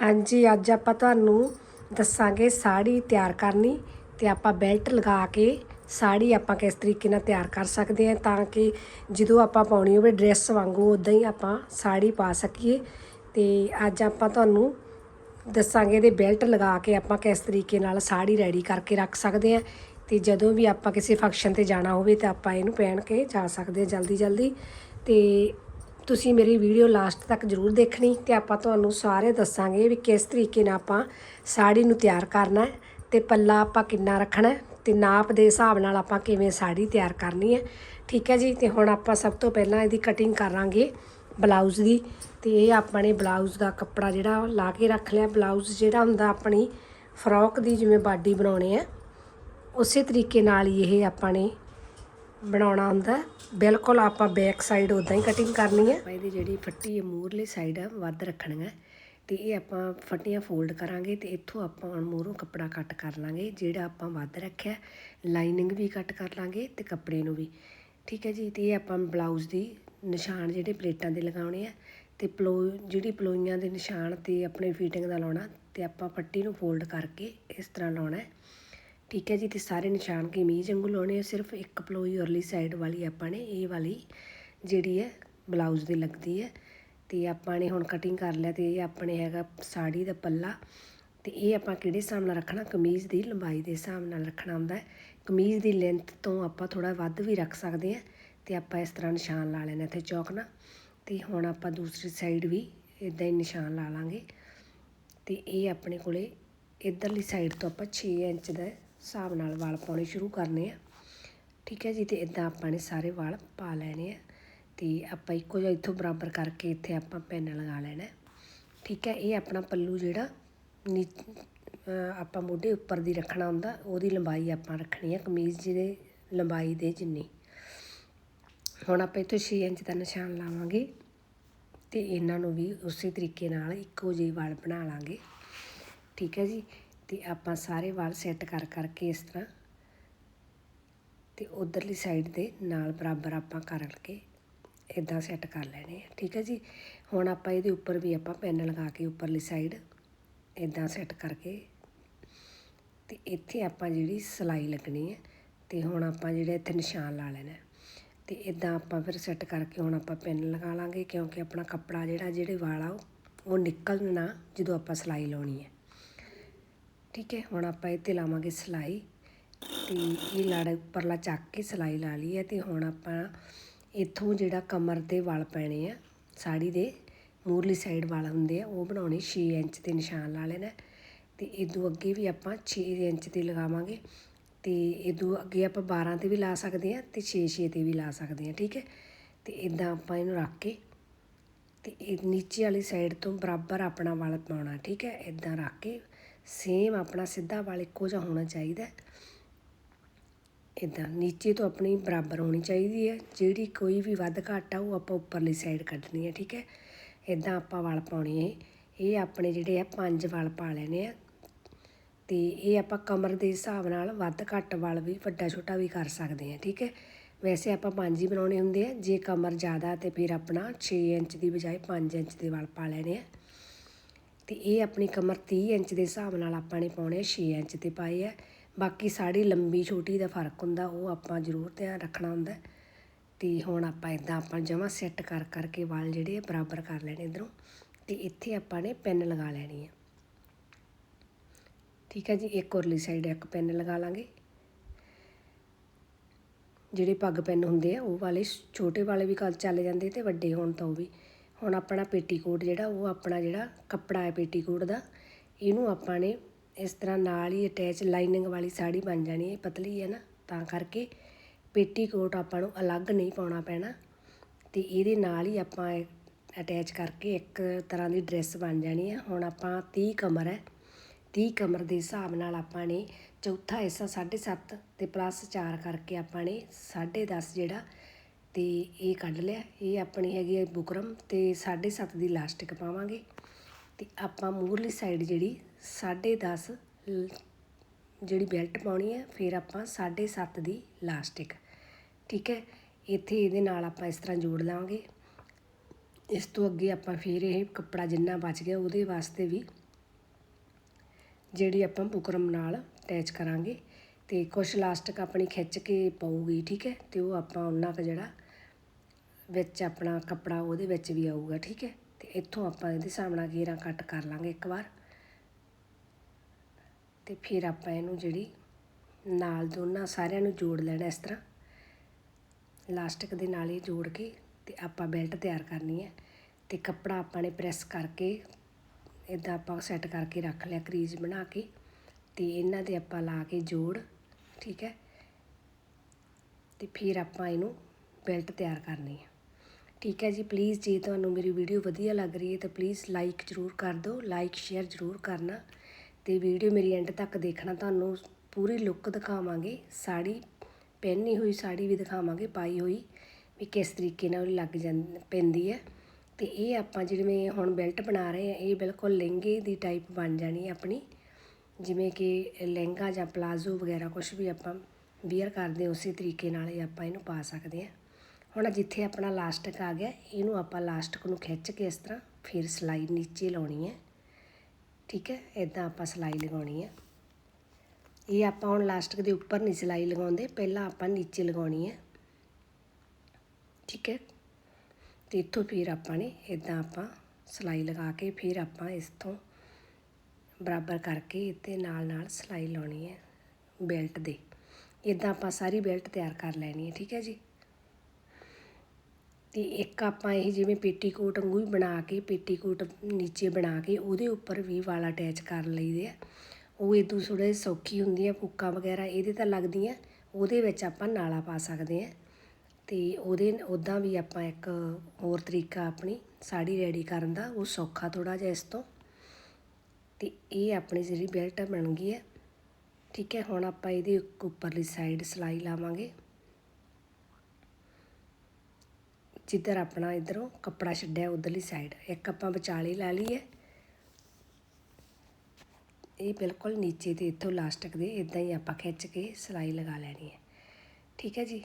ਹਾਂਜੀ, ਅੱਜ ਆਪਾਂ ਤੁਹਾਨੂੰ ਦੱਸਾਂਗੇ ਸਾੜੀ ਤਿਆਰ ਕਰਨੀ ਤੇ ਆਪਾਂ ਬੈਲਟ ਲਗਾ ਕੇ ਸਾੜੀ ਆਪਾਂ ਕਿਸ ਤਰੀਕੇ ਨਾਲ ਤਿਆਰ ਕਰ ਸਕਦੇ ਹਾਂ ਤਾਂ ਕਿ ਜਦੋਂ ਆਪਾਂ ਪਾਉਣੀ ਹੋਵੇ ਡਰੈਸ ਵਾਂਗੂ ਉਦਾਂ ਹੀ ਆਪਾਂ ਸਾੜੀ ਪਾ ਸਕੀਏ। ਤੇ ਅੱਜ ਆਪਾਂ ਤੁਹਾਨੂੰ ਦੱਸਾਂਗੇ ਇਹਦੇ ਬੈਲਟ ਲਗਾ ਕੇ ਆਪਾਂ ਕਿਸ ਤਰੀਕੇ ਨਾਲ ਸਾੜੀ ਰੈਡੀ ਕਰਕੇ ਰੱਖ ਸਕਦੇ ਹਾਂ ਤੇ ਜਦੋਂ ਵੀ ਆਪਾਂ ਕਿਸੇ ਫੰਕਸ਼ਨ ਤੇ ਜਾਣਾ ਹੋਵੇ ਤਾਂ ਆਪਾਂ ਇਹਨੂੰ ਪਹਿਨ ਕੇ ਜਾ ਸਕਦੇ ਹਾਂ ਜਲਦੀ ਜਲਦੀ ਤੇ ਤੁਸੀਂ ਮੇਰੀ ਵੀਡੀਓ ਲਾਸਟ ਤੱਕ ਜ਼ਰੂਰ ਦੇਖਣੀ ਤੇ ਆਪਾਂ ਤੁਹਾਨੂੰ ਸਾਰੇ ਦੱਸਾਂਗੇ ਵੀ ਕਿਸ ਤਰੀਕੇ ਨਾਲ ਆਪਾਂ ਸਾੜੀ ਨੂੰ ਤਿਆਰ ਕਰਨਾ ਹੈ ਤੇ ਪੱਲਾ ਆਪਾਂ ਕਿੰਨਾ ਰੱਖਣਾ ਹੈ ਤੇ ਨਾਪ ਦੇ ਹਿਸਾਬ ਨਾਲ ਆਪਾਂ ਕਿਵੇਂ ਸਾੜੀ ਤਿਆਰ ਕਰਨੀ ਹੈ। ਠੀਕ ਹੈ ਜੀ, ਤੇ ਹੁਣ ਆਪਾਂ ਸਭ ਤੋਂ ਪਹਿਲਾਂ ਇਹਦੀ ਕਟਿੰਗ ਕਰਾਂਗੇ ਬਲਾਊਜ਼ ਦੀ ਤੇ ਇਹ ਆਪਾਂ ਨੇ ਬਲਾਊਜ਼ ਦਾ ਕੱਪੜਾ ਜਿਹੜਾ ਲਾ ਕੇ ਰੱਖ ਲਿਆ। ਬਲਾਊਜ਼ ਜਿਹੜਾ ਹੁੰਦਾ ਆਪਣੀ ਫਰੋਕ ਦੀ ਜਿਵੇਂ ਬਾਡੀ ਬਣਾਉਣੇ ਆ ਉਸੇ ਤਰੀਕੇ ਨਾਲ ਹੀ ਇਹ ਆਪਾਂ ਨੇ ਬਣਾਉਣਾ ਹੁੰਦਾ ਬਿਲਕੁਲ ਆਪਾਂ ਬੈਕ ਸਾਈਡ ਉਦਾਂ ਹੀ ਕਟਿੰਗ ਕਰਨੀ ਹੈ। ਇਹਦੀ ਜਿਹੜੀ ਫੱਟੀ ਹੈ ਮੂਰਲੀ ਸਾਈਡ ਆ, ਵੱਧ ਰੱਖਣੀ ਹੈ। ਤੇ ਇਹ ਆਪਾਂ ਫੱਟੀਆਂ ਫੋਲਡ ਕਰਾਂਗੇ ਤੇ ਇੱਥੋਂ ਆਪਾਂ ਹੁਣ ਮੂਹਰੋਂ ਕੱਪੜਾ ਕੱਟ ਕਰ ਲਾਂਗੇ, ਜਿਹੜਾ ਆਪਾਂ ਵੱਧ ਰੱਖਿਆ। ਲਾਈਨਿੰਗ ਵੀ ਕੱਟ ਕਰ ਲਾਂਗੇ ਤੇ ਕੱਪੜੇ ਨੂੰ ਵੀ। ਠੀਕ ਹੈ ਜੀ? ਤੇ ਇਹ ਆਪਾਂ ਬਲਾਊਜ਼ ਦੀ ਨਿਸ਼ਾਨ ਜਿਹੜੇ ਪਲੇਟਾਂ ਦੇ ਲਗਾਉਣੇ ਆ ਤੇ ਪਲੋ, ਜਿਹੜੀ ਪਲੋਈਆਂ ਦੇ ਨਿਸ਼ਾਨ ਤੇ ਆਪਣੇ ਫਿਟਿੰਗ ਦਾ ਲਾਉਣਾ ਤੇ ਆਪਾਂ ਪੱਟੀ ਨੂੰ ਫੋਲਡ ਕਰਕੇ ਇਸ ਤਰ੍ਹਾਂ ਲਾਉਣਾ ਠੀਕ ਹੈ ਜੀ, ਤੇ ਸਾਰੇ ਨਿਸ਼ਾਨ ਕਮੀਜ਼ ਵਾਂਗੂ ਲਾਉਣੇ ਆ, ਸਿਰਫ ਇੱਕ ਪਲੋਈ ਉਰਲੀ ਸਾਈਡ ਵਾਲੀ ਆਪਾਂ ਨੇ, ਇਹ ਵਾਲੀ ਜਿਹੜੀ ਹੈ ਬਲਾਊਜ਼ ਦੀ ਲੱਗਦੀ ਹੈ। ਤੇ ਆਪਾਂ ਨੇ ਹੁਣ ਕਟਿੰਗ ਕਰ ਲਿਆ ਤੇ ਇਹ ਆਪਣੇ ਹੈਗਾ ਸਾੜੀ ਦਾ ਪੱਲਾ। ਤੇ ਇਹ ਆਪਾਂ ਕਿਹੜੇ ਹਿਸਾਬ ਨਾਲ ਰੱਖਣਾ? ਕਮੀਜ਼ ਦੀ ਲੰਬਾਈ ਦੇ ਹਿਸਾਬ ਨਾਲ ਰੱਖਣਾ ਹੁੰਦਾ ਹੈ। ਕਮੀਜ਼ ਦੀ ਲੈਂਥ ਤੋਂ ਆਪਾਂ ਥੋੜਾ ਵੱਧ ਵੀ ਰੱਖ ਸਕਦੇ ਹਾਂ। ਤੇ ਆਪਾਂ ਇਸ ਤਰ੍ਹਾਂ ਨਿਸ਼ਾਨ ਲਾ ਲੈਣਾ ਇੱਥੇ ਚੌਕ ਨਾਲ ਤੇ ਹੁਣ ਆਪਾਂ ਦੂਸਰੀ ਸਾਈਡ ਵੀ ਇਦਾਂ ਹੀ ਨਿਸ਼ਾਨ ਲਾ ਲਾਂਗੇ। ਤੇ ਇਹ ਆਪਣੇ ਕੋਲੇ ਇਧਰਲੀ ਸਾਈਡ ਤੋਂ ਆਪਾਂ 6 ਇੰਚ ਦਾ ਹਿਸਾਬ ਨਾਲ ਵਾਲ ਪਾਉਣੇ ਸ਼ੁਰੂ ਕਰਨੇ ਆ। ਠੀਕ ਹੈ ਜੀ, ਤੇ ਇਦਾਂ ਆਪਾਂ ਨੇ ਸਾਰੇ ਵਾਲ ਪਾ ਲੈਣੇ ਆ। ਤੇ ਆਪਾਂ ਇੱਕੋ ਜਿਹਾ ਇੱਥੋਂ ਬਰਾਬਰ ਕਰਕੇ ਇੱਥੇ ਆਪਾਂ ਪੈਨ ਲਗਾ ਲੈਣਾ ਠੀਕ ਹੈ, ਇਹ ਆਪਣਾ ਪੱਲੂ ਜਿਹੜਾ ਨੀ ਆਪਾਂ ਮੋਢੇ ਉੱਪਰ ਦੀ ਰੱਖਣਾ ਹੁੰਦਾ, ਉਹਦੀ ਲੰਬਾਈ ਆਪਾਂ ਰੱਖਣੀ ਆ, ਕਮੀਜ਼ ਜਿਹਦੇ ਲੰਬਾਈ ਦੇ ਜਿੰਨੀ। ਹੁਣ ਆਪਾਂ ਇੱਥੋਂ 6 ਇੰਚ ਦਾ ਨਿਸ਼ਾਨ ਲਾਵਾਂਗੇ, ਤੇ ਇਹਨਾਂ ਨੂੰ ਵੀ ਉਸੇ ਤਰੀਕੇ ਨਾਲ ਇੱਕੋ ਜਿਹੇ ਵਾਲ ਬਣਾ ਲਾਂਗੇ। ਠੀਕ ਹੈ ਜੀ ਤੇ ਆਪਾਂ ਸਾਰੇ ਵਾਲ ਸੈੱਟ ਕਰ ਕਰਕੇ ਇਸ ਤਰ੍ਹਾਂ ਤੇ ਉਧਰਲੀ ਸਾਈਡ ਦੇ ਨਾਲ ਬਰਾਬਰ ਆਪਾਂ ਕਰਕੇ ਇਦਾਂ ਸੈੱਟ ਕਰ ਲੈਣੇ ਆ। ਠੀਕ ਹੈ ਜੀ? ਹੁਣ ਆਪਾਂ ਇਹਦੇ ਉੱਪਰ ਵੀ ਆਪਾਂ ਪੈਨ ਲਗਾ ਕੇ ਉੱਪਰਲੀ ਸਾਈਡ ਇਦਾਂ ਸੈੱਟ ਕਰਕੇ ਤੇ ਇੱਥੇ ਆਪਾਂ ਜਿਹੜੀ ਸਲਾਈ ਲੱਗਣੀ ਹੈ ਤੇ ਹੁਣ ਆਪਾਂ ਜਿਹੜੇ ਇੱਥੇ ਨਿਸ਼ਾਨ ਲਾ ਲੈਣਾ। ਹੈ। ਤੇ ਇਦਾਂ ਆਪਾਂ ਫਿਰ ਸੈੱਟ ਕਰਕੇ ਹੁਣ ਆਪਾਂ ਪੈਨ ਲਗਾ ਲਾਂਗੇ ਕਿਉਂਕਿ ਆਪਣਾ ਕੱਪੜਾ ਜਿਹੜਾ, ਜਿਹੜੇ ਵਾਲ ਆ ਉਹ- ਨਿਕਲਣਾ ਜਦੋਂ ਆਪਾਂ ਸਲਾਈ ਲਾਉਣੀ ਹੈ ਠੀਕ ਹੈ, ਹੁਣ ਆਪਾਂ ਇਹ 'ਤੇ ਲਾਵਾਂਗੇ ਸਲਾਈ ਤੇ ਇਹ ਲੜ ਉੱਪਰਲਾ ਚੱਕ ਕੇ ਸਲਾਈ ਲਾ ਲਈ ਹੈ ਤੇ ਹੁਣ ਆਪਾਂ ਇੱਥੋਂ ਜਿਹੜਾ ਕਮਰ ਦੇ ਵਲ ਪੈਣੇ ਆ, ਸਾੜੀ ਦੇ ਮੂਰਲੀ ਸਾਈਡ ਵਲ ਹੁੰਦੇ ਆ, ਉਹ ਬਣਾਉਣੇ 6 ਇੰਚ ਤੇ ਨਿਸ਼ਾਨ ਲਾ ਲੈਣਾ ਤੇ ਇਦੋਂ ਅੱਗੇ ਵੀ ਆਪਾਂ 6 ਇੰਚ ਤੇ ਲਗਾਵਾਂਗੇ ਤੇ ਇਦੋਂ ਅੱਗੇ ਆਪਾਂ 12 ਤੇ ਵੀ ਲਾ ਸਕਦੇ ਆ ਤੇ 6 6 ਤੇ ਵੀ ਲਾ ਸਕਦੇ ਆ ਠੀਕ ਹੈ। ਤੇ ਇਦਾਂ ਆਪਾਂ ਇਹਨੂੰ ਰੱਖ ਕੇ ਤੇ ਇਹ ਨੀਚੇ ਵਾਲੀ ਸਾਈਡ ਤੋਂ ਬਰਾਬਰ ਆਪਣਾ ਵਲ ਪਾਉਣਾ, ਠੀਕ ਹੈ। ਇਦਾਂ ਰੱਖ ਕੇ ਸੇਮ ਆਪਣਾ ਸਿੱਧਾ ਵਾਲ ਇੱਕੋ ਜਿਹਾ ਹੋਣਾ ਚਾਹੀਦਾ ਹੈ। ਇਦਾਂ ਨੀਚੇ ਤੋਂ ਆਪਣੀ ਬਰਾਬਰ ਹੋਣੀ ਚਾਹੀਦੀ ਹੈ। ਜਿਹੜੀ ਕੋਈ ਵੀ ਵੱਧ ਘੱਟ ਆ, ਉਹ ਆਪਾਂ ਉੱਪਰਲੀ ਸਾਈਡ ਕੱਢਣੀ ਹੈ, ਠੀਕ ਹੈ? ਇਦਾਂ ਆਪਾਂ ਵਾਲ ਪਾਉਣੇ ਹੈ ਇਹ ਆਪਣੇ ਜਿਹੜੇ ਆ, ਪੰਜ ਵਾਲ ਪਾ ਲੈਣੇ ਆ। ਤੇ ਇਹ ਆਪਾਂ ਕਮਰ ਦੇ ਹਿਸਾਬ ਨਾਲ ਵੱਧ ਘੱਟ ਵਾਲ ਵੀ, ਵੱਡਾ ਛੋਟਾ ਵੀ ਕਰ ਸਕਦੇ ਹਾਂ, ਠੀਕ ਹੈ? ਵੈਸੇ ਆਪਾਂ ਪੰਜ ਹੀ ਬਣਾਉਣੇ ਹੁੰਦੇ ਆ। ਜੇ ਕਮਰ ਜ਼ਿਆਦਾ ਤੇ ਫਿਰ ਆਪਣਾ 6 ਇੰਚ ਦੀ ਬਜਾਏ 5 ਇੰਚ ਦੇ ਵਾਲ ਪਾ ਲੈਣੇ ਆ। ਤੇ ਇਹ ਆਪਣੀ ਕਮਰ 30 ਇੰਚ ਦੇ ਹਿਸਾਬ ਨਾਲ ਆਪਾਂ ਨੇ ਪਾਉਣੇ 6 ਇੰਚ ਤੇ ਪਾਏ ਆ। ਬਾਕੀ ਸਾੜੀ ਲੰਬੀ ਛੋਟੀ ਦਾ ਫ਼ਰਕ ਹੁੰਦਾ, ਉਹ ਆਪਾਂ ਜ਼ਰੂਰ ਧਿਆਨ ਰੱਖਣਾ ਹੁੰਦਾ। ਤੇ ਹੁਣ ਆਪਾਂ ਇਦਾਂ ਆਪਾਂ ਜਮਾ ਸੈੱਟ ਕਰ ਕਰਕੇ ਵਾਲ ਜਿਹੜੇ ਆ ਬਰਾਬਰ ਕਰ ਲੈਣੇ ਇਧਰੋਂ। ਤੇ ਇੱਥੇ ਆਪਾਂ ਨੇ ਪੈਨ ਲਗਾ ਲੈਣੀ ਹੈ ਠੀਕ ਹੈ ਜੀ, ਇੱਕ ਉਰਲੀ ਸਾਈਡ ਇੱਕ ਪੈਨ ਲਗਾ ਲਾਂਗੇ। ਜਿਹੜੇ ਪੱਗ ਪੈਨ ਹੁੰਦੇ ਆ, ਉਹ ਵਾਲੇ ਛੋਟੇ ਵਾਲੇ ਵੀ ਕੱਲ ਚੱਲ ਜਾਂਦੇ ਤੇ ਵੱਡੇ ਹੋਣ ਤਾਂ ਉਹ ਵੀ। ਹੁਣ ਆਪਣਾ ਪੇਟੀਕੋਟ ਜਿਹੜਾ, ਉਹ ਆਪਣਾ ਜਿਹੜਾ ਕੱਪੜਾ ਹੈ ਪੇਟੀਕੋਟ ਦਾ, ਇਹਨੂੰ ਆਪਾਂ ਨੇ ਇਸ ਤਰ੍ਹਾਂ ਨਾਲ ਹੀ ਅਟੈਚ ਲਾਈਨਿੰਗ ਵਾਲੀ ਸਾੜੀ ਬਣ ਜਾਣੀ ਹੈ ਪਤਲੀ ਹੈ ਨਾ, ਤਾਂ ਕਰਕੇ ਪੇਟੀਕੋਟ ਆਪਾਂ ਨੂੰ ਅਲੱਗ ਨਹੀਂ ਪਾਉਣਾ ਪੈਣਾ, ਤੇ ਇਹਦੇ ਨਾਲ ਹੀ ਆਪਾਂ ਅਟੈਚ ਕਰਕੇ ਇੱਕ ਤਰ੍ਹਾਂ ਦੀ ਡਰੈਸ ਬਣ ਜਾਣੀ ਹੈ। ਹੁਣ ਆਪਾਂ 30 ਕਮਰ ਹੈ 30 ਕਮਰ ਦੇ ਹਿਸਾਬ ਨਾਲ ਆਪਾਂ ਨੇ ਚੌਥਾ ਹਿੱਸਾ 7.5 ਤੇ ਪਲੱਸ 4 ਕਰਕੇ ਆਪਾਂ ਨੇ 10.5 ਜਿਹੜਾ ਅਤੇ ਇਹ ਕੱਢ ਲਿਆ। ਇਹ ਆਪਣੀ ਹੈਗੀ ਹੈ ਬੁਕਰਮ ਤੇ 7.5 ਦੀ ਲਾਸਟਿਕ ਪਾਵਾਂਗੇ। ਅਤੇ ਆਪਾਂ ਮੂਹਰਲੀ ਸਾਈਡ ਜਿਹੜੀ 10.5 ਜਿਹੜੀ ਬੈਲਟ ਪਾਉਣੀ ਹੈ ਫਿਰ ਆਪਾਂ 7.5 ਦੀ ਲਾਸਟਿਕ ਠੀਕ ਹੈ? ਇੱਥੇ ਇਹਦੇ ਨਾਲ ਆਪਾਂ ਇਸ ਤਰ੍ਹਾਂ ਜੋੜ ਲਾਂਗੇ। ਇਸ ਤੋਂ ਅੱਗੇ ਆਪਾਂ ਫਿਰ ਇਹ ਕੱਪੜਾ ਜਿੰਨਾ ਬਚ ਗਿਆ ਉਹਦੇ ਵਾਸਤੇ ਵੀ ਜਿਹੜੀ ਆਪਾਂ ਬੁਕਰਮ ਨਾਲ ਅਟੈਚ ਕਰਾਂਗੇ। ਤੇ ਕੁਛ ਲਾਸਟਿਕ ਆਪਣੀ ਖਿੱਚ ਕੇ ਪਊਗੀ, ਠੀਕ ਹੈ? ਤੇ ਉਹ ਆਪਾਂ ਉਹਨਾਂ ਕੁ ਜਿਹੜਾ ਵਿੱਚ ਆਪਣਾ ਕੱਪੜਾ ਉਹਦੇ ਵਿੱਚ ਵੀ ਆਊਗਾ, ਠੀਕ ਹੈ? ਤੇ ਇੱਥੋਂ ਆਪਾਂ ਇਹਦੇ ਹਿਸਾਬ ਨਾਲ ਘੇਰਾ ਕੱਟ ਕਰ ਲਾਂਗੇ ਇੱਕ ਵਾਰ। ਤੇ ਫਿਰ ਆਪਾਂ ਇਹਨੂੰ ਜਿਹੜੀ ਨਾਲ ਦੋਨਾਂ ਸਾਰਿਆਂ ਨੂੰ ਜੋੜ ਲੈਣਾ ਇਸ ਤਰ੍ਹਾਂ। ਲਾਸਟਿਕ ਦੇ ਨਾਲ ਇਹ ਜੋੜ ਕੇ ਤੇ ਆਪਾਂ ਬੈਲਟ ਤਿਆਰ ਕਰਨੀ ਹੈ। ਤੇ ਕੱਪੜਾ ਆਪਾਂ ਨੇ ਪ੍ਰੈਸ ਕਰਕੇ ਇਦਾਂ ਆਪਾਂ ਸੈੱਟ ਕਰਕੇ ਰੱਖ ਲਿਆ ਕਰੀਜ਼ ਬਣਾ ਕੇ। ਤੇ ਇਹਨਾਂ ਦੇ ਆਪਾਂ ਲਾ ਕੇ ਜੋੜ, ਠੀਕ ਹੈ? ਤੇ ਫਿਰ ਆਪਾਂ ਇਹਨੂੰ ਬੈਲਟ ਤਿਆਰ ਕਰਨੀ ਹੈ। ਠੀਕ ਹੈ ਜੀ ਪਲੀਜ਼ ਜੇ ਤੁਹਾਨੂੰ ਮੇਰੀ ਵੀਡੀਓ ਵਧੀਆ ਲੱਗ ਰਹੀ ਹੈ ਤਾਂ ਪਲੀਜ਼ ਲਾਈਕ ਜ਼ਰੂਰ ਕਰ ਦਿਓ ਲਾਈਕ ਸ਼ੇਅਰ ਜ਼ਰੂਰ ਕਰਨਾ ਤੇ ਵੀਡੀਓ ਮੇਰੀ ਐਂਡ ਤੱਕ ਦੇਖਣਾ ਤੁਹਾਨੂੰ ਪੂਰੀ ਲੁੱਕ ਦਿਖਾਵਾਂਗੇ ਸਾੜੀ ਪਹਿਨੀ ਹੋਈ ਸਾੜੀ ਵੀ ਦਿਖਾਵਾਂਗੇ ਪਾਈ ਹੋਈ ਵੀ ਕਿਸ ਤਰੀਕੇ ਨਾਲ ਲੱਗ ਜਾਂ ਪੈਂਦੀ ਹੈ ਤੇ ਇਹ ਆਪਾਂ ਜਿਵੇਂ ਹੁਣ ਬੈਲਟ ਬਣਾ ਰਹੇ ਆ ਇਹ ਬਿਲਕੁਲ ਲਹਿੰਗੇ ਦੀ ਟਾਈਪ ਬਣ ਜਾਣੀ ਹੈ ਆਪਣੀ ਜਿਵੇਂ ਕਿ ਲਹਿੰਗਾ ਜਾਂ ਪਲਾਜ਼ੋ ਵਗੈਰਾ ਕੁਝ ਵੀ ਆਪਾਂ ਵੀਅਰ ਕਰਦੇ ਹਾਂ, ਉਸੇ ਤਰੀਕੇ ਨਾਲ ਇਹ ਆਪਾਂ ਇਹਨੂੰ ਪਾ ਸਕਦੇ ਹਾਂ। ਹੁਣ ਜਿੱਥੇ ਆਪਣਾ ਲਾਸਟਿਕ ਆ ਗਿਆ, ਇਹਨੂੰ ਆਪਾਂ ਲਾਸਟਿਕ ਨੂੰ ਖਿੱਚ ਕੇ ਇਸ ਤਰ੍ਹਾਂ ਫਿਰ ਸਲਾਈ ਨੀਚੇ ਲਾਉਣੀ ਹੈ। ਠੀਕ ਹੈ ਇਦਾਂ ਆਪਾਂ ਸਲਾਈ ਲਗਾਉਣੀ ਹੈ। ਇਹ ਆਪਾਂ ਹੁਣ ਲਾਸਟਿਕ ਦੇ ਉੱਪਰ ਨਹੀਂ ਸਲਾਈ ਲਗਾਉਂਦੇ, ਪਹਿਲਾਂ ਆਪਾਂ ਨੀਚੇ ਲਗਾਉਣੀ ਹੈ। ਠੀਕ ਹੈ, ਤੇ ਇੱਥੋਂ ਫਿਰ ਆਪਾਂ ਨੇ ਇਦਾਂ ਆਪਾਂ ਸਲਾਈ ਲਗਾ ਕੇ ਫਿਰ ਆਪਾਂ ਇਸ ਤੋਂ ਬਰਾਬਰ ਕਰਕੇ ਇੱਥੇ ਨਾਲ ਨਾਲ ਸਲਾਈ ਲਾਉਣੀ ਹੈ ਬੈਲਟ ਦੇ। ਇਦਾਂ ਆਪਾਂ ਸਾਰੀ ਬੈਲਟ ਤਿਆਰ ਕਰ ਲੈਣੀ ਹੈ, ਠੀਕ ਹੈ ਜੀ। ਅਤੇ ਇੱਕ ਆਪਾਂ ਇਹ ਜਿਵੇਂ ਪੇਟੀਕੋਟ ਵਾਂਗੂ ਹੀ ਬਣਾ ਕੇ ਪੇਟੀਕੋਟ ਨੀਚੇ ਬਣਾ ਕੇ ਉਹਦੇ ਉੱਪਰ ਵੀ ਵਾਲ ਅਟੈਚ ਕਰ ਲਈਦੇ ਆ। ਉਹ ਇਦੋਂ ਥੋੜ੍ਹੇ ਸੌਖੀ ਹੁੰਦੀ ਆ, ਫੁੱਕਾਂ ਵਗੈਰਾ ਇਹਦੇ ਤਾਂ ਲੱਗਦੀਆਂ, ਉਹਦੇ ਵਿੱਚ ਆਪਾਂ ਨਾਲਾ ਪਾ ਸਕਦੇ ਹਾਂ ਅਤੇ ਉਹਦੇ ਉੱਦਾਂ ਵੀ ਆਪਾਂ ਇੱਕ ਹੋਰ ਤਰੀਕਾ ਆਪਣੀ ਸਾੜੀ ਰੈਡੀ ਕਰਨ ਦਾ, ਉਹ ਸੌਖਾ ਥੋੜ੍ਹਾ ਜਿਹਾ ਇਸ ਤੋਂ। ਅਤੇ ਇਹ ਆਪਣੀ ਜਿਹੜੀ ਬੈਲਟ ਬਣ ਗਈ ਹੈ ਠੀਕ ਹੈ, ਹੁਣ ਆਪਾਂ ਇਹਦੇ ਉੱਪਰਲੀ ਸਾਈਡ ਸਿਲਾਈ ਲਾਵਾਂਗੇ। ਜਿੱਧਰ ਆਪਣਾ ਇਧਰੋਂ ਕੱਪੜਾ ਛੱਡਿਆ ਉਧਰਲੀ ਸਾਈਡ ਇੱਕ ਆਪਾਂ ਵਿਚਾਲੇ ਲਾ ਲਈ ਹੈ ਇਹ ਬਿਲਕੁਲ ਨੀਚੇ ਤੇ ਇੱਥੋਂ ਲਾਸਟਿਕ ਦੇ ਇਦਾਂ ਹੀ ਆਪਾਂ ਖਿੱਚ ਕੇ ਸਲਾਈ ਲਗਾ ਲੈਣੀ ਹੈ। ਠੀਕ ਹੈ ਜੀ?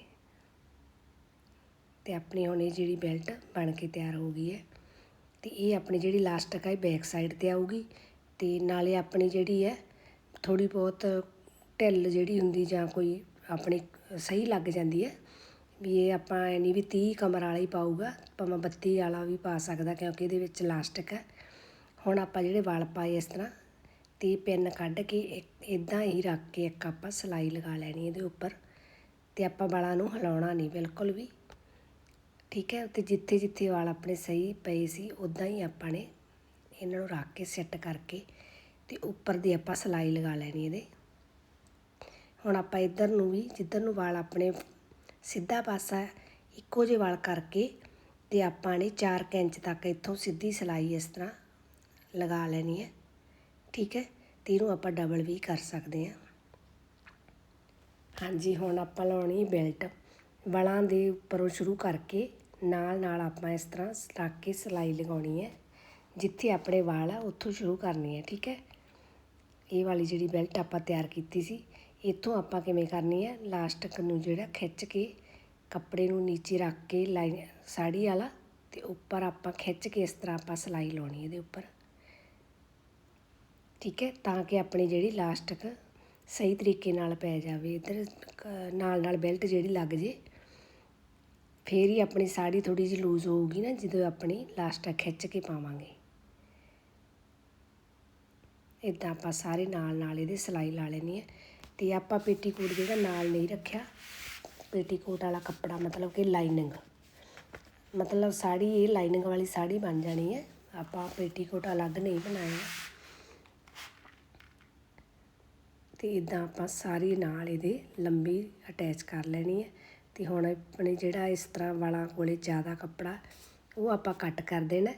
ਤੇ ਆਪਣੀ ਹੁਣ ਇਹ ਜਿਹੜੀ ਬੈਲਟ ਬਣ ਕੇ ਤਿਆਰ ਹੋ ਗਈ ਹੈ, ਤੇ ਇਹ ਆਪਣੀ ਜਿਹੜੀ ਲਾਸਟਿਕ ਹੈ ਬੈਕ ਸਾਈਡ ਤੇ ਆਊਗੀ। ਤੇ ਨਾਲੇ ਆਪਣੀ ਜਿਹੜੀ ਹੈ ਥੋੜੀ ਬਹੁਤ ਢਿੱਲ ਜਿਹੜੀ ਹੁੰਦੀ ਜਾਂ ਕੋਈ ਆਪਣੀ ਸਹੀ ਲੱਗ ਜਾਂਦੀ ਹੈ ਵੀ ਇਹ ਆਪਾਂ ਐ ਨਹੀਂ ਵੀ 30 ਕਮਰ ਵਾਲਾ ਹੀ ਪਾਊਗਾ, ਭਾਵੇਂ 32 ਵਾਲਾ ਵੀ ਪਾ ਸਕਦਾ ਕਿਉਂਕਿ ਇਹਦੇ ਵਿੱਚ ਲਾਸਟਿਕ ਹੈ। ਹੁਣ ਆਪਾਂ ਜਿਹੜੇ ਵਾਲ ਪਾਏ ਇਸ ਤਰ੍ਹਾਂ ਤੇ ਪਿੰਨ ਕੱਢ ਕੇ ਇਦਾਂ ਹੀ ਰੱਖ ਕੇ ਇੱਕ ਆਪਾਂ ਸਲਾਈ ਲਗਾ ਲੈਣੀ ਇਹਦੇ ਉੱਪਰ ਤੇ ਆਪਾਂ ਵਾਲਾਂ ਨੂੰ ਹਿਲਾਉਣਾ ਨਹੀਂ ਬਿਲਕੁਲ ਵੀ। ਠੀਕ ਹੈ, ਤੇ ਜਿੱਥੇ ਜਿੱਥੇ ਵਾਲ ਆਪਣੇ ਸਹੀ ਪਏ ਸੀ ਉਦਾਂ ਹੀ ਆਪਾਂ ਨੇ ਇਹਨਾਂ ਨੂੰ ਰੱਖ ਕੇ ਸੈੱਟ ਕਰਕੇ ਤੇ ਉੱਪਰ ਦੀ ਆਪਾਂ ਸਲਾਈ ਲਗਾ ਲੈਣੀ ਇਹਦੇ। ਹੁਣ ਆਪਾਂ ਇੱਧਰ ਨੂੰ ਵੀ, ਜਿੱਧਰ ਨੂੰ ਵਾਲ ਆਪਣੇ ਸਿੱਧਾ ਪਾਸਾ ਇੱਕੋ ਜਿਹੇ ਵਾਲ ਕਰਕੇ ਤੇ ਆਪਾਂ ਨੇ 4 ਇੰਚ ਤੱਕ ਇੱਥੋਂ ਸਿੱਧੀ ਸਲਾਈ ਇਸ ਤਰ੍ਹਾਂ ਲਗਾ ਲੈਣੀ ਹੈ। ਠੀਕ ਹੈ? ਤੇ ਇਹਨੂੰ ਆਪਾਂ ਡਬਲ ਵੀ ਕਰ ਸਕਦੇ ਹਾਂ। ਹਾਂਜੀ, ਹੁਣ ਆਪਾਂ ਲਾਉਣੀ ਬੈਲਟ ਵਾਲਾਂ ਦੇ ਉੱਪਰੋਂ ਸ਼ੁਰੂ ਕਰਕੇ ਨਾਲ ਨਾਲ ਆਪਾਂ ਇਸ ਤਰ੍ਹਾਂ ਰੱਖ ਕੇ ਸਲਾਈ ਲਗਾਉਣੀ ਹੈ। ਜਿੱਥੇ ਆਪਣੇ ਵਾਲ ਆ, ਉੱਥੋਂ ਸ਼ੁਰੂ ਕਰਨੀ ਹੈ। ਠੀਕ ਹੈ? ਇਹ ਵਾਲੀ ਜਿਹੜੀ ਬੈਲਟ ਆਪਾਂ ਤਿਆਰ ਕੀਤੀ ਸੀ ਇੱਥੋਂ ਆਪਾਂ ਕਿਵੇਂ ਕਰਨੀ ਹੈ ਲਾਸਟਿਕ ਨੂੰ ਜਿਹੜਾ ਖਿੱਚ ਕੇ ਕੱਪੜੇ ਨੂੰ ਨੀਚੇ ਰੱਖ ਕੇ ਲਾਈ ਸਾੜੀ ਵਾਲਾ ਤੇ ਉੱਪਰ ਆਪਾਂ ਖਿੱਚ ਕੇ ਇਸ ਤਰ੍ਹਾਂ ਆਪਾਂ ਸਲਾਈ ਲਾਉਣੀ ਇਹਦੇ ਉੱਪਰ। ਠੀਕ ਹੈ? ਤਾਂ ਕਿ ਆਪਣੀ ਜਿਹੜੀ ਲਾਸਟਿਕ ਸਹੀ ਤਰੀਕੇ ਨਾਲ ਪੈ ਜਾਵੇ। ਇੱਧਰ ਨਾਲ ਨਾਲ ਬੈਲਟ ਜਿਹੜੀ ਲੱਗ ਜੇ, ਫੇਰ ਹੀ ਆਪਣੀ ਸਾੜੀ ਥੋੜੀ ਜਿਹੀ ਲੂਜ਼ ਹੋਊਗੀ ਨਾ, ਜਦੋਂ ਆਪਣੀ ਲਾਸਟਿਕ ਖਿੱਚ ਕੇ ਪਾਵਾਂਗੇ। ਇਦਾਂ ਆਪਾਂ ਸਾਰੇ ਨਾਲ ਨਾਲ ਇਹਦੇ ਸਲਾਈ ਲਾ ਲੈਣੀ ਹੈ ਅਤੇ ਆਪਾਂ ਪੇਟੀਕੋਟ ਜਿਹੜਾ ਨਾਲ ਨਹੀਂ ਰੱਖਿਆ, ਪੇਟੀਕੋਟ ਵਾਲਾ ਕੱਪੜਾ ਮਤਲਬ ਕਿ ਲਾਈਨਿੰਗ। ਮਤਲਬ ਸਾੜੀ, ਇਹ ਲਾਈਨਿੰਗ ਵਾਲੀ ਸਾੜੀ ਬਣ ਜਾਣੀ ਹੈ। ਆਪਾਂ ਪੇਟੀਕੋਟ ਅਲੱਗ ਨਹੀਂ ਬਣਾਇਆ। ਤੇ ਇਦਾਂ ਆਪਾਂ ਸਾਰੀ ਨਾਲ ਇਹਦੇ ਲੰਬੀ ਅਟੈਚ ਕਰ ਲੈਣੀ ਹੈ। ਤੇ ਹੁਣ ਆਪਣੇ ਜਿਹੜਾ ਇਸ ਤਰ੍ਹਾਂ ਵਾਲਾਂ ਕੋਲੇ ਜ਼ਿਆਦਾ ਕੱਪੜਾ, ਉਹ ਆਪਾਂ ਕੱਟ ਕਰ ਦੇਣਾ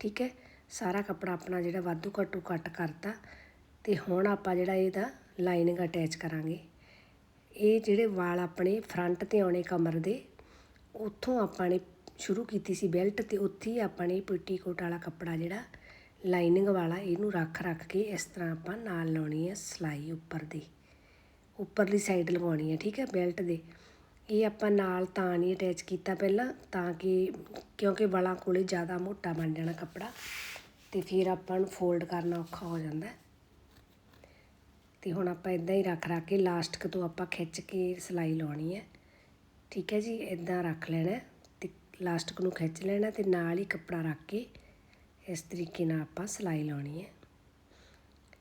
ਠੀਕ ਹੈ? ਸਾਰਾ ਕੱਪੜਾ ਆਪਣਾ ਜਿਹੜਾ ਵਾਧੂ ਘਟੂ ਕੱਟ ਕਰਤਾ। ਤੇ ਹੁਣ ਆਪਾਂ ਜਿਹੜਾ ਇਹਦਾ ਲਾਈਨਿੰਗ ਅਟੈਚ ਕਰਾਂਗੇ। ਇਹ ਜਿਹੜੇ ਵਾਲ ਆਪਣੇ ਫਰੰਟ ਤੇ ਆਉਣੇ ਕਮਰ ਦੇ, ਉੱਥੋਂ ਆਪਾਂ ਨੇ ਸ਼ੁਰੂ ਕੀਤੀ ਸੀ ਬੈਲਟ ਤੇ ਉੱਥੇ ਹੀ ਆਪਾਂ ਨੇ ਪੇਟੀਕੋਟ ਵਾਲਾ ਕੱਪੜਾ ਜਿਹੜਾ ਲਾਈਨਿੰਗ ਵਾਲਾ ਇਹਨੂੰ ਰੱਖ ਰੱਖ ਕੇ ਇਸ ਤਰ੍ਹਾਂ ਆਪਾਂ ਨਾਲ ਲਾਉਣੀ ਹੈ ਸਲਾਈ ਉੱਪਰ ਦੀ। ਉੱਪਰਲੀ ਸਾਈਡ ਲਗਾਉਣੀ ਹੈ ਠੀਕ ਹੈ ਬੈਲਟ ਦੇ। ਇਹ ਆਪਾਂ ਨਾਲ ਤਾਂ ਨਹੀਂ ਅਟੈਚ ਕੀਤਾ ਪਹਿਲਾਂ, ਤਾਂ ਕਿ ਕਿਉਂਕਿ ਵਾਲਾਂ ਕੋਲੇ ਜ਼ਿਆਦਾ ਮੋਟਾ ਬਣ ਜਾਣਾ ਕੱਪੜਾ, ਤੇ ਫਿਰ ਆਪਾਂ ਨੂੰ ਫੋਲਡ ਕਰਨਾ ਔਖਾ ਹੋ ਜਾਂਦਾ। ਤੇ ਹੁਣ ਆਪਾਂ ਇਦਾਂ ਹੀ ਰੱਖ ਰੱਖ ਕੇ ਲਾਸਟ ਤੋਂ ਆਪਾਂ ਖਿੱਚ ਕੇ ਸਿਲਾਈ ਲਾਉਣੀ ਹੈ। ਠੀਕ ਹੈ ਜੀ ਇਦਾਂ ਰੱਖ ਲੈਣਾ ਹੈ ਤੇ ਲਾਸਟਿਕ ਨੂੰ ਖਿੱਚ ਲੈਣਾ ਤੇ ਨਾਲ ਹੀ ਕੱਪੜਾ ਰੱਖ ਕੇ ਇਸ ਤਰੀਕੇ ਨਾਲ ਆਪਾਂ ਸਿਲਾਈ ਲਾਉਣੀ ਹੈ।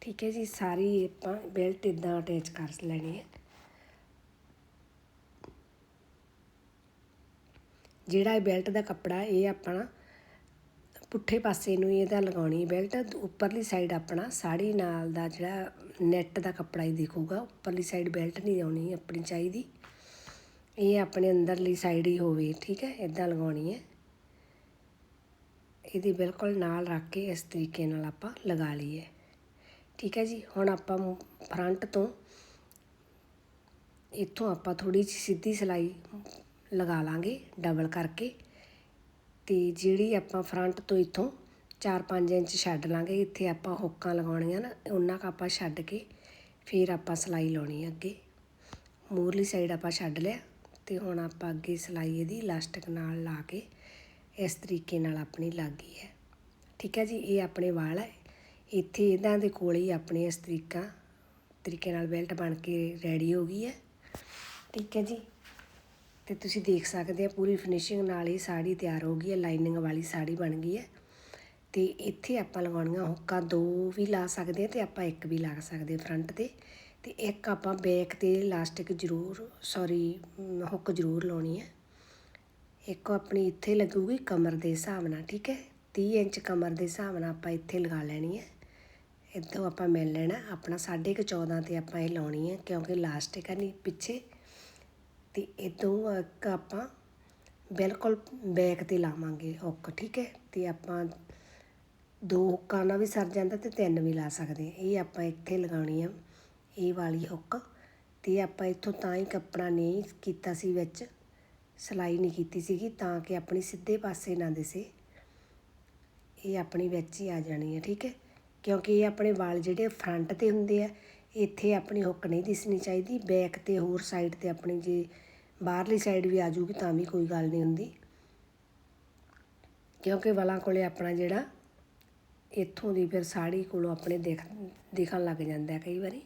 ਠੀਕ ਹੈ ਜੀ, ਸਾਰੀ ਆਪਾਂ ਬੈਲਟ ਇਦਾਂ ਅਟੈਚ ਕਰ ਲੈਣੀ ਹੈ। ਜਿਹੜਾ ਇਹ ਬੈਲਟ ਦਾ ਕੱਪੜਾ ਇਹ ਆਪਣਾ ਪੁੱਠੇ ਪਾਸੇ ਨੂੰ ਇਹਦਾ ਲਗਾਉਣੀ ਬੈਲਟ। ਉੱਪਰਲੀ ਸਾਈਡ ਆਪਣਾ ਸਾੜੀ ਨਾਲ ਦਾ ਜਿਹੜਾ ਨੈਟ ਦਾ ਕੱਪੜਾ ਹੀ ਦਿਖੂਗਾ। ਉੱਪਰਲੀ ਸਾਈਡ ਬੈਲਟ ਨਹੀਂ ਆਉਣੀ ਆਪਣੀ ਚਾਹੀਦੀ। ਇਹ ਆਪਣੇ ਅੰਦਰਲੀ ਸਾਈਡ ਹੀ ਹੋਵੇ, ਠੀਕ ਹੈ? ਇਦਾਂ ਲਗਾਉਣੀ ਹੈ। ਇਹਦੀ ਬਿਲਕੁਲ ਨਾਲ ਰੱਖ ਕੇ ਇਸ ਤਰੀਕੇ ਨਾਲ ਆਪਾਂ ਲਗਾ ਲਈਏ। ਠੀਕ ਹੈ ਜੀ, ਹੁਣ ਆਪਾਂ ਫਰੰਟ ਤੋਂ ਇੱਥੋਂ ਆਪਾਂ ਥੋੜੀ ਜਿਹੀ ਸਿੱਧੀ ਸਿਲਾਈ ਲਗਾ ਲਾਂਗੇ ਡਬਲ ਕਰਕੇ। ਅਤੇ ਜਿਹੜੀ ਆਪਾਂ ਫਰੰਟ ਤੋਂ ਇੱਥੋਂ 4-5 ਇੰਚ ਛੱਡ ਲਾਂਗੇ, ਇੱਥੇ ਆਪਾਂ ਹੁੱਕਾਂ ਲਗਾਉਣੀਆਂ ਨਾ, ਉਹਨਾਂ ਕ ਆਪਾਂ ਛੱਡ ਕੇ ਫਿਰ ਆਪਾਂ ਸਿਲਾਈ ਲਾਉਣੀ ਹੈ ਅੱਗੇ। ਮੂਰਲੀ ਸਾਈਡ ਆਪਾਂ ਛੱਡ ਲਿਆ ਤੇ ਹੁਣ ਆਪਾਂ ਅੱਗੇ ਸਿਲਾਈ ਇਹਦੀ ਇਲਾਸਟਿਕ ਨਾਲ ਲਾ ਕੇ ਇਸ ਤਰੀਕੇ ਨਾਲ ਆਪਣੀ ਲੱਗ ਗਈ ਹੈ। ਠੀਕ ਹੈ ਜੀ, ਇਹ ਆਪਣੇ ਵਾਲ ਹੈ। ਇੱਥੇ ਇਹਨਾਂ ਦੇ ਕੋਲ ਹੀ ਆਪਣੇ ਇਸ ਤਰੀਕਾ, ਤਰੀਕੇ ਨਾਲ ਬੈਲਟ ਬਣ ਕੇ ਰੈਡੀ ਹੋ ਗਈ ਹੈ। ਠੀਕ ਹੈ ਜੀ। ਤੇ ਤੁਸੀਂ ਦੇਖ ਸਕਦੇ ਆ, ਪੂਰੀ ਫਿਨਿਸ਼ਿੰਗ ਨਾਲ ਹੀ ਸਾੜੀ ਤਿਆਰ ਹੋ ਗਈ ਹੈ ਲਾਈਨਿੰਗ ਵਾਲੀ ਸਾੜੀ ਬਣ ਗਈ ਹੈ। ਤੇ ਇੱਥੇ ਆਪਾਂ ਲਗਾਉਣੀਆਂ ਹੁੱਕਾਂ ਦੋ ਵੀ ਲਾ ਸਕਦੇ ਆ ਤੇ ਆਪਾਂ ਇੱਕ ਵੀ ਲਾ ਸਕਦੇ ਫਰੰਟ ਤੇ। ਤੇ ਇੱਕ ਆਪਾਂ ਬੈਕ ਤੇ ਇਲਾਸਟਿਕ ਜ਼ਰੂਰ ਸੌਰੀ ਹੁੱਕ ਜ਼ਰੂਰ ਲਾਉਣੀ ਹੈ। ਇੱਕ ਆਪਣੀ ਇੱਥੇ ਲੱਗੂਗੀ ਕਮਰ ਦੇ ਹਿਸਾਬ ਨਾਲ, ਠੀਕ ਹੈ? 30 ਇੰਚ ਕਮਰ ਦੇ ਹਿਸਾਬ ਨਾਲ ਆਪਾਂ ਇੱਥੇ ਲਗਾ ਲੈਣੀ ਹੈ। ਇੱਥੋਂ ਆਪਾਂ ਮਿਲ ਲੈਣਾ, ਆਪਣਾ 14.5 ਤੇ ਆਪਾਂ ਇਹ ਲਾਉਣੀ ਹੈ, ਕਿਉਂਕਿ ਇਲਾਸਟਿਕ ਹੈ ਨਹੀਂ ਪਿੱਛੇ। ਤੇ ਇਦੋਂ ਇੱਕ ਆਪਾਂ ਬਿਲਕੁਲ ਬੈਕ ਤੇ ਲਾਵਾਂਗੇ ਹੁੱਕ, ਠੀਕ ਹੈ? ਅਤੇ ਆਪਾਂ ਦੋ ਹੁੱਕਾਂ ਨਾਲ ਵੀ ਸਰ ਜਾਂਦਾ ਅਤੇ ਤਿੰਨ ਵੀ ਲਾ ਸਕਦੇ ਇਹ ਆਪਾਂ ਇੱਥੇ ਲਗਾਉਣੀ ਆ, ਇਹ ਵਾਲੀ ਹੁੱਕ। ਅਤੇ ਆਪਾਂ ਇੱਥੋਂ ਤਾਂ ਹੀ ਕੱਪੜਾ ਨਹੀਂ ਕੀਤਾ ਸੀ ਵਿੱਚ, ਸਿਲਾਈ ਨਹੀਂ ਕੀਤੀ ਸੀਗੀ, ਤਾਂ ਕਿ ਆਪਣੀ ਸਿੱਧੇ ਪਾਸੇ ਨਾ ਦਿਸੇ। ਇਹ ਆਪਣੀ ਵਿੱਚ ਹੀ ਆ ਜਾਣੀ ਹੈ ਠੀਕ ਹੈ? ਕਿਉਂਕਿ ਇਹ ਆਪਣੇ ਵਾਲ ਜਿਹੜੇ ਫਰੰਟ ਤੇ ਹੁੰਦੇ ਆ, ਇੱਥੇ ਆਪਣੀ ਹੁੱਕ ਨਹੀਂ ਦਿਸਣੀ ਚਾਹੀਦੀ, ਬੈਕ ਤੇ ਹੋਰ ਸਾਈਡ ਤੇ ਆਪਣੀ ਜੇ ਬਾਹਰਲੀ ਸਾਈਡ ਵੀ ਆ ਜੂਗੀ, ਤਾਂ ਵੀ ਕੋਈ ਗੱਲ ਨਹੀਂ ਹੁੰਦੀ। ਕਿਉਂਕਿ ਵਲਾਂ ਕੋਲੇ ਆਪਣਾ ਜਿਹੜਾ, ਇੱਥੋਂ ਦੀ ਫਿਰ ਸਾੜੀ ਕੋਲੋਂ ਆਪਣੇ ਦੇਖ, ਦਿਖਣ ਲੱਗ ਜਾਂਦਾ ਕਈ ਵਾਰੀ।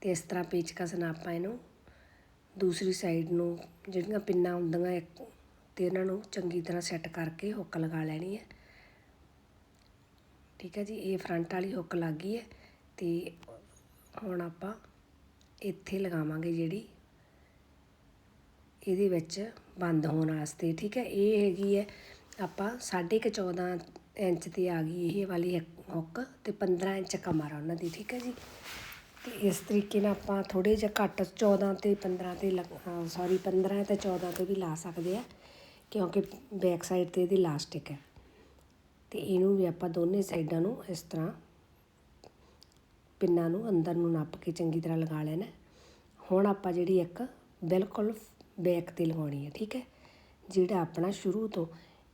ਤੇ ਇਸ ਤਰ੍ਹਾਂ ਪੇਚਕਸ ਨਾਲ ਆਪਾਂ ਇਹਨੂੰ ਦੂਸਰੀ ਸਾਈਡ ਨੂੰ ਜਿਹੜੀਆਂ ਪਿੰਨਾਂ ਹੁੰਦੀਆਂ ਇੱਕ, ਤੇ ਇਹਨਾਂ ਨੂੰ ਚੰਗੀ ਤਰ੍ਹਾਂ ਸੈੱਟ ਕਰਕੇ ਹੁੱਕ ਲਗਾ ਲੈਣੀ ਹੈ। ਠੀਕ ਹੈ ਜੀ, ਇਹ ਫਰੰਟ ਵਾਲੀ ਹੁੱਕ ਲੱਗ ਗਈ ਹੈ। ਤੇ ਹੁਣ ਆਪਾਂ ਇੱਥੇ ਲਗਾਵਾਂਗੇ ਜਿਹੜੀ ਇਹਦੇ ਵਿੱਚ ਬੰਦ ਹੋਣ ਵਾਸਤੇ, ਠੀਕ ਹੈ? ਇਹ ਹੈਗੀ ਹੈ, ਆਪਾਂ 14.5 ਇੰਚ ਤੇ ਆ ਗਈ ਇਹ ਵਾਲੀ ਹੁੱਕ ਤੇ 15 ਇੰਚ ਕਮਰ ਆ ਉਹਨਾਂ ਦੀ, ਠੀਕ ਹੈ ਜੀ? ਤੇ ਇਸ ਤਰੀਕੇ ਨਾਲ ਆਪਾਂ ਥੋੜੇ ਜਿਹਾ ਘੱਟ 14 ਤੇ 15 ਤੇ ਸੌਰੀ 15 ਤੇ 14 ਤੇ ਵੀ ਲਾ ਸਕਦੇ ਆ, ਕਿਉਂਕਿ ਬੈਕ ਸਾਈਡ ਤੇ ਇਹਦੀ ਇਲਾਸਟਿਕ ਹੈ। ਤੇ ਇਹਨੂੰ ਵੀ ਆਪਾਂ ਦੋਨੇ ਸਾਈਡਾਂ ਨੂੰ ਇਸ ਤਰ੍ਹਾਂ ਪਿੰਨਾਂ ਨੂੰ ਅੰਦਰ ਨੂੰ ਨੱਪ ਕੇ ਚੰਗੀ ਤਰ੍ਹਾਂ ਲਗਾ ਲੈਣਾ ਹੁਣ ਆਪਾਂ ਜਿਹੜੀ ਇੱਕ ਬਿਲਕੁਲ ਬੈਕ ਤੇ ਲਗਾਉਣੀ ਹੈ ਠੀਕ ਹੈ? ਜਿਹੜਾ ਆਪਣਾ ਸ਼ੁਰੂ ਤੋਂ,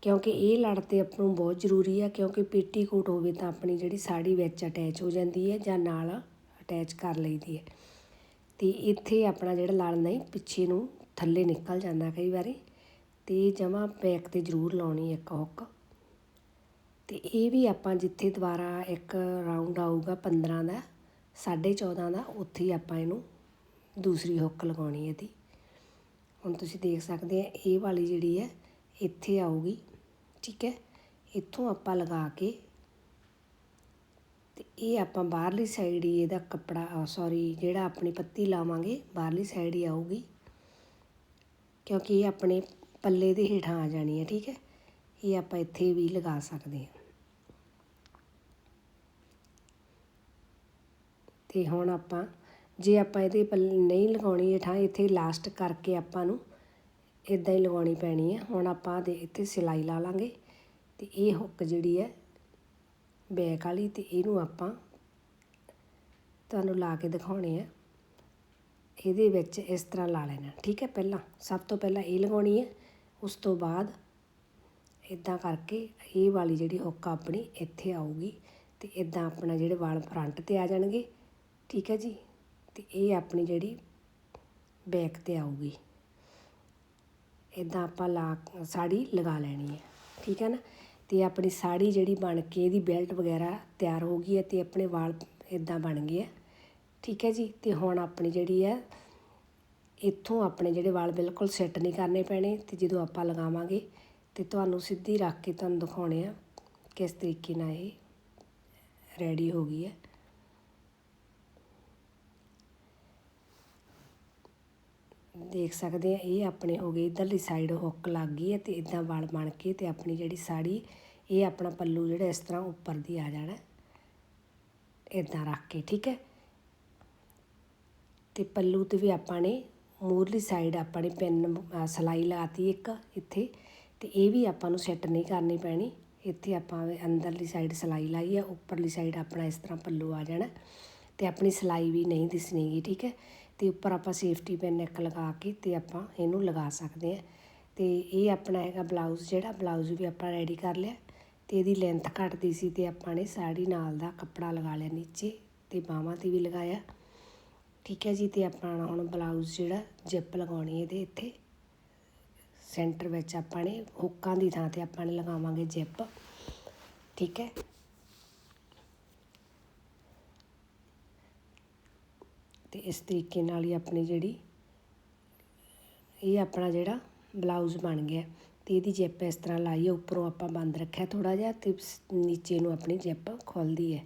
ਕਿਉਂਕਿ ਇਹ ਲੜ ਤੇ ਆਪਾਂ ਨੂੰ ਬਹੁਤ ਜ਼ਰੂਰੀ ਆ, ਕਿਉਂਕਿ ਪੇਟੀਕੋਟ ਹੋਵੇ ਤਾਂ ਆਪਣੀ ਜਿਹੜੀ ਸਾੜੀ ਵਿੱਚ ਅਟੈਚ ਹੋ ਜਾਂਦੀ ਹੈ ਜਾਂ ਨਾਲ ਅਟੈਚ ਕਰ ਲਈਦੀ ਹੈ। ਤੇ ਇੱਥੇ ਆਪਣਾ ਜਿਹੜਾ ਲੜ ਨਹੀਂ, ਪਿੱਛੇ ਨੂੰ ਥੱਲੇ ਨਿਕਲ ਜਾਂਦਾ ਕਈ ਵਾਰੀ, ਤੇ ਜਮਾ ਬੈਕ ਤੇ ਜ਼ਰੂਰ ਲਾਉਣੀ ਇੱਕ ਹੁੱਕ। ਤੇ ਇਹ ਵੀ ਆਪਾਂ ਜਿੱਥੇ ਦੁਬਾਰਾ ਇੱਕ ਰਾਉਂਡ ਆਊਗਾ 15 ਦਾ 14.5 ਦਾ, ਉੱਥੇ ਹੀ ਆਪਾਂ ਇਹਨੂੰ ਦੂਸਰੀ ਹੁੱਕ ਲਗਾਉਣੀ ਹੈ ਇਹਦੀ। ਹੁਣ ਤੁਸੀਂ ਦੇਖ ਸਕਦੇ ਆ, ਇਹ ਵਾਲੀ ਜਿਹੜੀ ਹੈ, ਇੱਥੇ ਆਊਗੀ, ਠੀਕ ਹੈ? ਇੱਥੋਂ ਆਪਾਂ ਲਗਾ ਕੇ ਤੇ ਇਹ ਆਪਾਂ ਬਾਹਰਲੀ ਸਾਈਡ ਹੀ ਇਹਦਾ ਕੱਪੜਾ ਸੌਰੀ ਜਿਹੜਾ ਆਪਣੀ ਪੱਤੀ ਲਾਵਾਂਗੇ, ਬਾਹਰਲੀ ਸਾਈਡ ਹੀ ਆਊਗੀ, ਕਿਉਂਕਿ ਇਹ ਆਪਣੇ ਪੱਲੇ ਦੇ ਹੇਠਾਂ ਆ ਜਾਣੀ ਹੈ, ਠੀਕ ਹੈ? ਇਹ ਆਪਾਂ ਇੱਥੇ ਵੀ ਲਗਾ ਸਕਦੇ ਹਾਂ। ਤੇ ਹੁਣ ਆਪਾਂ ਜੇ ਆਪਾਂ ਇਹਦੇ ਪੱਲੇ ਨਹੀਂ ਲਗਾਉਣੀ ਹੇਠਾਂ, ਇੱਥੇ ਲਾਸਟ ਕਰਕੇ ਆਪਾਂ ਨੂੰ ਇਦਾਂ ਹੀ ਲਗਾਉਣੀ ਪੈਣੀ ਹੈ ਹੁਣ ਆਪਾਂ ਦੇ ਇੱਥੇ ਸਿਲਾਈ ਲਾ ਲਾਂਗੇ ਤੇ ਇਹ ਹੁੱਕ ਜਿਹੜੀ ਹੈ ਬੈਕ ਵਾਲੀ ਤੇ ਇਹਨੂੰ ਆਪਾਂ ਤੁਹਾਨੂੰ ਲਾ ਕੇ ਦਿਖਾਉਣੇ ਆ। ਇਹਦੇ ਵਿੱਚ ਇਸ ਤਰ੍ਹਾਂ ਲਾ ਲੈਣਾ, ਠੀਕ ਹੈ ਪਹਿਲਾਂ? ਸਭ ਤੋਂ ਪਹਿਲਾਂ ਇਹ ਲਗਾਉਣੀ ਹੈ ਉਸ ਤੋਂ ਬਾਅਦ ਇਦਾਂ ਕਰਕੇ ਇਹ ਵਾਲੀ ਜਿਹੜੀ ਹੁੱਕ ਆਪਣੀ ਇੱਥੇ ਆਊਗੀ ਤੇ ਇਦਾਂ ਆਪਣਾ ਜਿਹੜੇ ਵਾਲ ਫਰੰਟ ਤੇ ਆ ਜਾਣਗੇ, ਠੀਕ ਹੈ ਜੀ? ਅਤੇ ਇਹ ਆਪਣੀ ਜਿਹੜੀ ਬੈਕ ਤੇ ਆਊਗੀ। ਇੱਦਾਂ ਆਪਾਂ ਲਾ ਸਾੜੀ ਲਗਾ ਲੈਣੀ ਹੈ, ਠੀਕ ਹੈ ਨਾ? ਅਤੇ ਆਪਣੀ ਸਾੜੀ ਜਿਹੜੀ ਬਣ ਕੇ ਇਹਦੀ ਬੈਲਟ ਵਗੈਰਾ ਤਿਆਰ ਹੋ ਗਈ ਹੈ ਅਤੇ ਆਪਣੇ ਵਾਲ ਇੱਦਾਂ ਬਣ ਗਏ ਆ ਠੀਕ ਹੈ ਜੀ? ਅਤੇ ਹੁਣ ਆਪਣੀ ਜਿਹੜੀ ਹੈ, ਇੱਥੋਂ ਆਪਣੇ ਜਿਹੜੇ ਵਾਲ ਬਿਲਕੁਲ ਸੈੱਟ ਨਹੀਂ ਕਰਨੇ ਪੈਣੇ ਅਤੇ ਜਦੋਂ ਆਪਾਂ ਲਗਾਵਾਂਗੇ ਤੇ ਤੁਹਾਨੂੰ ਸਿੱਧੀ ਰੱਖ ਕੇ ਤੁਹਾਨੂੰ ਦਿਖਾਉਣੇ ਆ ਕਿਸ ਤਰੀਕੇ ਨਾਲ ਇਹ ਰੈਡੀ ਹੋ ਗਈ ਹੈ। ਦੇਖ ਸਕਦੇ ਆ ਇਹ ਆਪਣੇ ਹੋ ਗਏ ਇਧਰਲੀ ਸਾਈਡ ਹੁੱਕ ਲੱਗ ਗਈ ਹੈ ਤੇ ਇਦਾਂ ਵਾਲ ਬਣ ਕੇ ਤੇ ਆਪਣੀ ਜਿਹੜੀ ਸਾੜੀ ਇਹ ਆਪਣਾ ਪੱਲੂ ਜਿਹੜਾ ਇਸ ਤਰ੍ਹਾਂ ਉੱਪਰ ਦੀ ਆ ਜਾਣਾ। ਇਦਾਂ ਰੱਖ ਕੇ ਠੀਕ ਹੈ? ਤੇ ਪੱਲੂ ਤੇ ਵੀ ਆਪਾਂ ਨੇ ਮੂਰਲੀ ਸਾਈਡ ਆਪਾਂ ਨੇ ਪਿੰਨ ਅ, ਸਲਾਈ ਲਾਤੀ ਇੱਕ ਇੱਥੇ ਤੇ ਇਹ ਵੀ ਆਪਾਂ ਨੂੰ ਸੈੱਟ ਨਹੀਂ ਕਰਨੀ ਪੈਣੀ। ਇੱਥੇ ਆਪਾਂ ਅੰਦਰਲੀ ਸਾਈਡ ਸਲਾਈ ਲਾਈ ਆ ਉੱਪਰਲੀ ਸਾਈਡ ਆਪਣਾ ਇਸ ਤਰ੍ਹਾਂ ਪੱਲੂ ਆ ਜਾਣਾ ਤੇ ਆਪਣੀ ਸਲਾਈ ਵੀ ਨਹੀਂ ਦਿਸਣੀਗੀ ਠੀਕ ਹੈ? ਅਤੇ ਉੱਪਰ ਆਪਾਂ ਸੇਫਟੀ ਪਿੰਨ ਇੱਕ ਲਗਾ ਕੇ ਅਤੇ ਆਪਾਂ ਇਹਨੂੰ ਲਗਾ ਸਕਦੇ ਹਾਂ। ਅਤੇ ਇਹ ਆਪਣਾ ਹੈਗਾ ਬਲਾਊਜ਼ ਜਿਹੜਾ ਬਲਾਊਜ਼ ਵੀ ਆਪਾਂ ਰੈਡੀ ਕਰ ਲਿਆ। ਅਤੇ ਇਹਦੀ ਲੈਂਥ ਘੱਟਦੀ ਸੀ ਅਤੇ ਆਪਾਂ ਨੇ ਸਾੜੀ ਨਾਲ ਦਾ ਕੱਪੜਾ ਲਗਾ ਲਿਆ ਨੀਚੇ ਅਤੇ ਬਾਹਾਂ ਤੇ ਵੀ ਲਗਾਇਆ। ਠੀਕ ਹੈ ਜੀ ਅਤੇ ਆਪਾਂ ਹੁਣ ਬਲਾਊਜ਼ ਜਿਹੜਾ ਜਿੱਪ ਲਗਾਉਣੀ ਇਹਦੇ ਇੱਥੇ। ਸੈਂਟਰ ਵਿੱਚ ਆਪਾਂ ਨੇ ਹੁੱਕਾਂ ਦੀ ਥਾਂ ਤੇ ਆਪਾਂ ਨੇ ਲਗਾਵਾਂਗੇ ਜਿੱਪ ਠੀਕ ਹੈ। ਅਤੇ ਇਸ ਤਰੀਕੇ ਨਾਲ ਹੀ ਆਪਣੀ ਜਿਹੜੀ, ਇਹ ਆਪਣਾ ਜਿਹੜਾ ਬਲਾਊਜ਼ ਬਣ ਗਿਆ। ਅਤੇ ਇਹਦੀ ਜਿੱਪ ਇਸ ਤਰ੍ਹਾਂ ਲਾਈ ਹੈ, ਉੱਪਰੋਂ ਆਪਾਂ ਬੰਦ ਰੱਖਿਆ ਥੋੜ੍ਹਾ ਜਿਹਾ ਅਤੇ ਨੀਚੇ ਨੂੰ ਆਪਣੀ ਜਿੱਪ ਖੁੱਲਦੀ ਹੈ।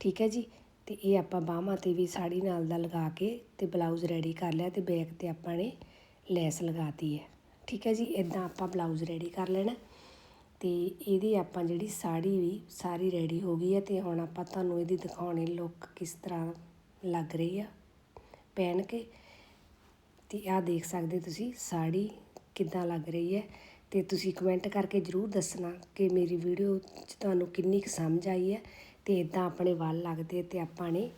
ਠੀਕ ਹੈ ਜੀ? ਅਤੇ ਇਹ ਆਪਾਂ ਬਾਹਾਂ ਤੇ ਵੀ ਸਾੜੀ ਨਾਲ ਦਾ ਲਗਾ ਕੇ ਅਤੇ ਬਲਾਊਜ਼ ਰੈਡੀ ਕਰ ਲਿਆ ਅਤੇ ਬੈਕ ਤੇ ਆਪਾਂ ਨੇ ਲੈਸ ਲਗਾਤੀ ਹੈ। ਠੀਕ ਹੈ ਜੀ? ਇਦਾਂ ਆਪਾਂ ਬਲਾਊਜ਼ ਰੈਡੀ ਕਰ ਲੈਣਾ। ਅਤੇ ਇਹਦੀ ਆਪਾਂ ਜਿਹੜੀ ਸਾੜੀ ਵੀ ਸਾਰੀ ਰੈਡੀ ਹੋ ਗਈ ਹੈ ਅਤੇ ਹੁਣ ਆਪਾਂ ਤੁਹਾਨੂੰ ਇਹਦੀ ਦਿਖਾਉਣੀ ਲੁੱਕ ਕਿਸ ਤਰ੍ਹਾਂ ਲੱਗ ਰਹੀ ਆ। ਪਹਿਨ ਕੇ ਤੇ ਆਹ ਦੇਖ ਸਕਦੇ ਤੁਸੀਂ, ਸਾੜੀ ਕਿੱਦਾਂ ਲੱਗ ਰਹੀ ਹੈ। ਅਤੇ ਤੁਸੀਂ ਕਮੈਂਟ ਕਰਕੇ ਜਰੂਰ ਦੱਸਣਾ ਕਿ ਮੇਰੀ ਵੀਡੀਓ 'ਚ ਤੁਹਾਨੂੰ ਕਿੰਨੀ ਕੁ ਸਮਝ ਆਈ ਹੈ ਅਤੇ ਇਦਾਂ ਆਪਣੇ ਵੱਲ ਲੱਗਦੇ ਅਤੇ ਆਪਾਂ ਨੇ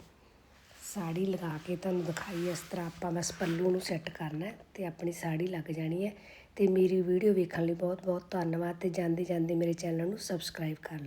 ਸਾੜੀ ਲਗਾ ਕੇ ਤੁਹਾਨੂੰ ਦਿਖਾਈ ਇਸ ਤਰ੍ਹਾਂ ਆਪਾਂ ਬਸ ਪੱਲੂ ਨੂੰ ਸੈੱਟ ਕਰਨਾ ਅਤੇ ਆਪਣੀ ਸਾੜੀ ਲੱਗ ਜਾਣੀ ਹੈ। ਅਤੇ ਮੇਰੀ ਵੀਡੀਓ ਵੇਖਣ ਲਈ ਬਹੁਤ ਬਹੁਤ ਧੰਨਵਾਦ ਅਤੇ ਜਾਂਦੇ ਜਾਂਦੇ ਮੇਰੇ ਚੈਨਲ ਨੂੰ ਸਬਸਕ੍ਰਾਈਬ ਕਰ ਲਓ।